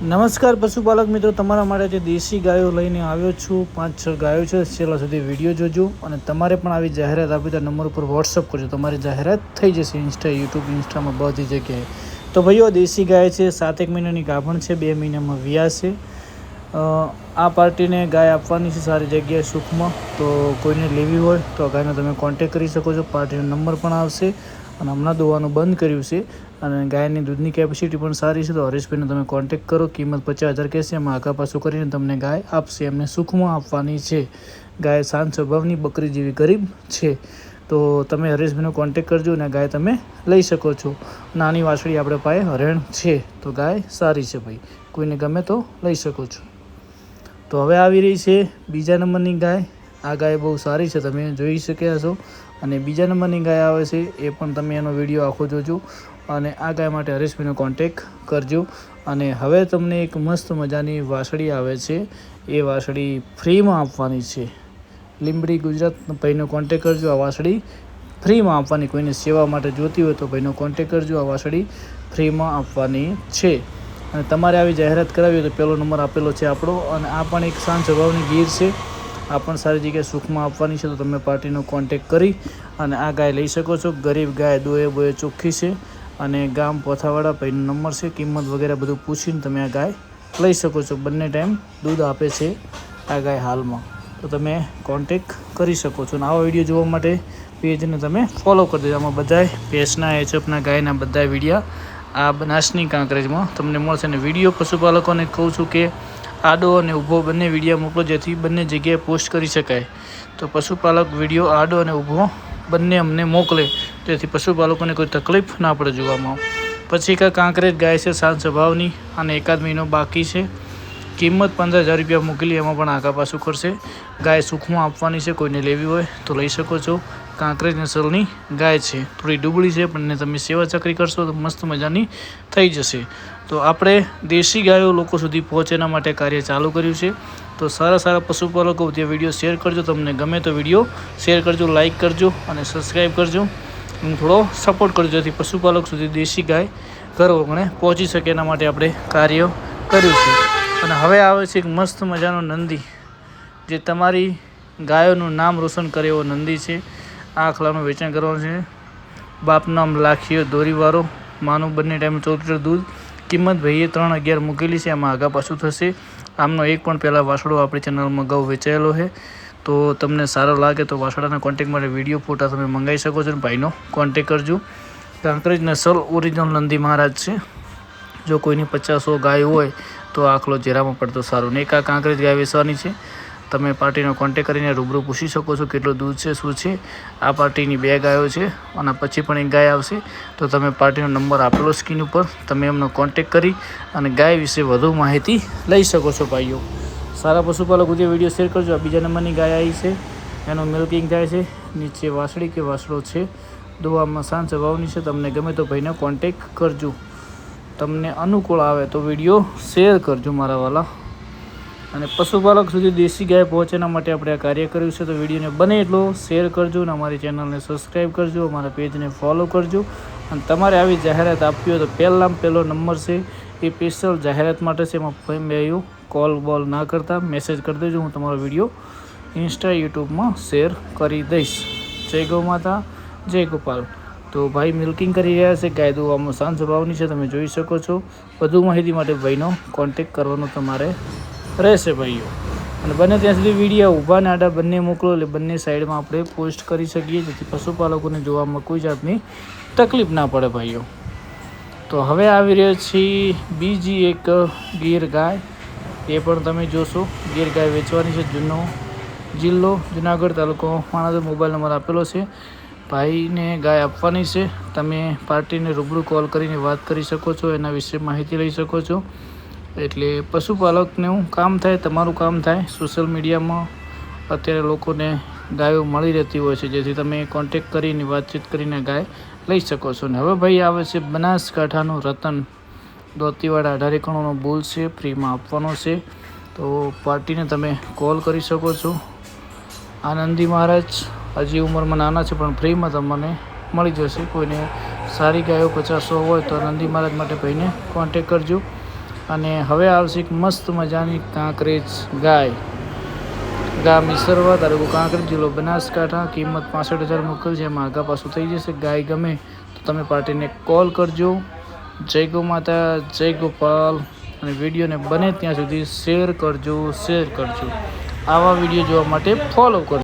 નમસ્કાર પશુપાલક મિત્રો, તમારા માટે જે દેશી ગાયો લઈને આવ્યો છું, પાંચ છ ગાયો છે, છેલ્લા સુધી વીડિયો જોજો અને તમારે પણ આવી જાહેરાત આપી તો નંબર ઉપર વોટ્સઅપ કરજો. તમારી જાહેરાત થઈ જશે ઇન્સ્ટા યુટ્યુબ ઇન્સ્ટામાં બધી જગ્યાએ. તો ભાઈઓ, દેશી ગાય છે સાતેક મહિનાની ગાભણ છે, બે મહિનામાં વ્યા છે. આ પાર્ટીને ગાય આપવાની છે સારી જગ્યાએ સુખમાં. તો કોઈને લેવી હોય તો ગાયનો તમે કોન્ટેક કરી શકો છો. પાર્ટીનો નંબર પણ આવશે અને હમણાં દોવાનું બંધ કર્યું છે. અને ગાયની દૂધની કેપેસિટી પણ સારી છે, તો હરેશભાઈનો તમે કોન્ટેક કરો. કિંમત પચાસ હજાર કહેશે. એમાં આગા પાછું કરીને તમને ગાય આપશે, એમને સુખમાં આપવાની છે. ગાય શાંત સ્વભાવની બકરી જેવી ગરીબ છે. તો તમે હરેશભાઈનો કોન્ટેક કરજો અને ગાય તમે લઈ શકો છો. નાની વાછડી આપણે પાસે હરણ છે, તો ગાય સારી છે ભાઈ. કોઈને ગમે તો લઈ શકો છો. તો હવે આવી રહી છે બીજા નંબરની ગાય. આ ગાય બહુ સારી છે, તમે જોઈ શક્યા છો અને બીજા નંબરની ગાય આવે છે, એ પણ તમે એનો વીડિયો આખો જોજો. અને આ ગાય માટે હરેશભાઈનો કોન્ટેક કરજો. અને હવે તમને એક મસ્ત મજાની વાસળી આવે છે. એ વાસળી ફ્રીમાં આપવાની છે. લીંબડી ગુજરાત ભાઈનો કોન્ટેક કરજો આ વાસળી. ફ્રીમાં આપવાની, કોઈને સેવા માટે જોતી હોય તો ભાઈનો કોન્ટેક કરજો આ વાસળી. ફ્રીમાં આપવાની છે. અને તમારે આવી જાહેરાત કરાવી હોય તો પહેલો નંબર આપેલો છે આપણો. અને આ પણ એક શાંત સ્વભાવની ગીર છે. આ પણ સારી જગ્યાએ સુખમાં આપવાની છે તો તમે પાર્ટીનો કોન્ટેક કરી અને આ ગાય લઈ શકો છો. ગરીબ ગાય દોએ બોએ ચોખ્ખી છે. અને ગામ પોથાવાળા ભાઈનો નંબર છે, કિંમત વગેરે બધું પૂછીને તમે આ ગાય લઈ શકો છો. બંને ટાઈમ દૂધ આપે છે આ ગાય હાલમાં. તો તમે કોન્ટેક કરી શકો છો. અને આવા વીડિયો જોવા માટે પેજને તમે ફોલો કરી દેજો. આમાં બધાય ભેંસના એચઅપના ગાયના બધા વિડીયા આ બનાસની કાંકરેજમાં તમને મળશે. અને વીડિયો પશુપાલકોને કહું છું કે આડો અને ઊભો બંને વીડિયો મોકલો, જેથી બંને જગ્યાએ પોસ્ટ કરી શકાય. તો પશુપાલક વીડિયો આડો અને ઊભો બંને અમને મોકલે. તેથી પશુપાલકોને કોઈ તકલીફ ના પડે જોવામાં. પછી એક કાંકરેજ ગાય છે સાંજ સ્વભાવની અને એકાદ મહિનો બાકી છે. કિંમત પંદર હજાર રૂપિયા મૂકેલી, એમાં પણ આગા પાછું કરશે ગાય સુખમાં આપવાની છે, કોઈને લેવી હોય તો લઈ શકો છો. કાંકરેજ નસલની ગાય છે. થોડી ડૂબળી છે, પણ તમે સેવા ચકરી કરશો તો મસ્ત મજાની થઈ જશે. તો આપણે દેશી ગાયો લોકો સુધી પહોંચે એના માટે કાર્ય ચાલુ કર્યું છે. તો સારા સારા પશુપાલકો તે વીડિયો શેર કરજો, તમને ગમે તો વીડિયો શેર કરજો લાઇક કરજો અને સબસ્ક્રાઈબ કરજો. અને થોડો સપોર્ટ કરજો, જેથી પશુપાલક સુધી દેશી ગાય ઘર ઓગણે પહોંચી શકે એના માટે આપણે કાર્ય કર્યું છે. અને હવે આવે છે એક મસ્ત મજાનો નંદી, જે તમારી ગાયોનું નામ રોશન કરે એવો નંદી છે. આ ખલાનું વેચાણ કરવાનું છે. બાપનું નામ લાખીઓ દોરીવાળો, માનું બંને ટાઈમ ચૌદ લીટર દૂધ. કિંમત ભાઈએ ત્રણ અગિયાર મૂકેલી છે એમાં આગા પાછું થશે. આમનો એક પણ પહેલાં વાસળો આપણી ચેનલમાં ગૌ વેચાયેલો છે. તો તમને સારો લાગે તો વાસળાના કોન્ટેક માટે વીડિયો ફોટા તમે મંગાવી શકો છો અને ભાઈનો કોન્ટેક કરજો. કાંકરેજ નસલ ઓરિજિનલ નંદી મહારાજ છે. જો કોઈની પચાસો ગાય હોય તો આખલો જેરામાં પડતો સારું. ને એક કાંકરેજ ગાય વેચવાની છે. તમે પાર્ટીનો કોન્ટેક કરીને રૂબરૂ પૂછી શકો છો કેટલું દૂધ છે, શું છે. આ પાર્ટીની બે ગાયો છે અને પછી પણ એક ગાય આવશે. તો તમે પાર્ટીનો નંબર આપેલો સ્ક્રીન ઉપર, તમે એમનો કોન્ટેક કરી અને ગાય વિશે વધુ માહિતી લઈ શકો છો ભાઈઓ. સારા પશુપાલક જે વીડિયો શેર કરજો. આ બીજા નંબરની ગાય આવી છે. એનું મિલ્કિંગ થાય છે. નીચે વાસળી કે વાસળો છે. દોવામાં શાંત સ્વભાવની છે. તમને ગમે તો ભાઈને કોન્ટેક કરજો. તમને અનુકૂળ આવે તો વીડિયો શેર કરજો મારા વાલા. અને પશુપાલક સુધી દેશી ગાય પહોંચેના માટે આપણે આ કાર્ય કર્યું છે. તો વિડીયોને બને એટલો શેર કરજો અને અમારી ચેનલને સબસ્ક્રાઈબ કરજો, અમારા પેજને ફોલો કરજો. અને તમારે આવી જાહેરાત આપવી હોય તો પહેલાં પહેલો નંબર છે એ સ્પેશિયલ જાહેરાત માટે છે. એમાં મેં કોલ બોલ ના કરતા. મેસેજ કરી દેજો, હું તમારો વીડિયો ઇન્સ્ટા યુટ્યુબમાં શેર કરી દઈશ. જય ગૌ માતા, જય ગોપાલ. તો ભાઈ મિલ્કિંગ કરી રહ્યા છે. ગાય દોવામાં શાંત સ્વભાવની છે. તમે જોઈ શકો છો. વધુ માહિતી માટે ભાઈનો કોન્ટેક કરવાનો તમારે રહેશે ભાઈઓ. અને બને ત્યાં સુધી વિડીયા ઊભા નાડા બંને મોકલો એટલે બંને સાઈડમાં આપણે પોસ્ટ કરી શકીએ, જેથી પશુપાલકોને જોવામાં કોઈ જાતની તકલીફ ના પડે ભાઈઓ. તો હવે આવી રહ્યો છે બીજી એક ગીર ગાય એ પણ તમે જોશો. ગીર ગાય વેચવાની છે જૂનો જિલ્લો, જુનાગઢ તાલુકો. માણસ મોબાઈલ નંબર આપેલો છે. ભાઈને ગાય આપવાની છે. તમે પાર્ટીને રૂબરૂ કોલ કરીને વાત કરી શકો છો, એના વિશે માહિતી લઈ શકો છો. એટલે પશુપાલકનું કામ થાય, તમારું કામ થાય. સોશિયલ મીડિયામાં અત્યારે લોકોને ગાયો મળી રહેતી હોય છે, જેથી તમે કોન્ટેક કરીને, વાતચીત કરીને ગાય લઈ શકો છો. ને હવે ભાઈ આવે છે બનાસકાંઠાનું રતન. દોતીવાડા અઢારે કણોનો બોલ છે, ફ્રીમાં આપવાનો છે. તો પાર્ટીને તમે કોલ કરી શકો છો. આનંદી મહારાજ, હજી ઉંમરમાં નાના છે, પણ ફ્રીમાં તમને મળી જશે. કોઈને સારી ગાયો પચાસો હોય તો આનંદી મહારાજ માટે ભાઈને કોન્ટેક કરજો. અને હવે આવશે એક મસ્ત મજાની કાંકરેજ ગાય. ગા મિસરવા તાલુકો કાંકરેજ જિલ્લો બનાસકાંઠા. કિંમત પાસઠ હજાર મોકલ છે. એમાં આગા પાછું થઈ જશે. ગાય ગમે તો તમે પાર્ટીને કોલ કરજો. જય ગો માતા, જય ગોપાલ. અને વિડીયોને બને ત્યાં સુધી શેર કરજો શેર કરજો. આવા વીડિયો જોવા માટે ફોલો કરજો.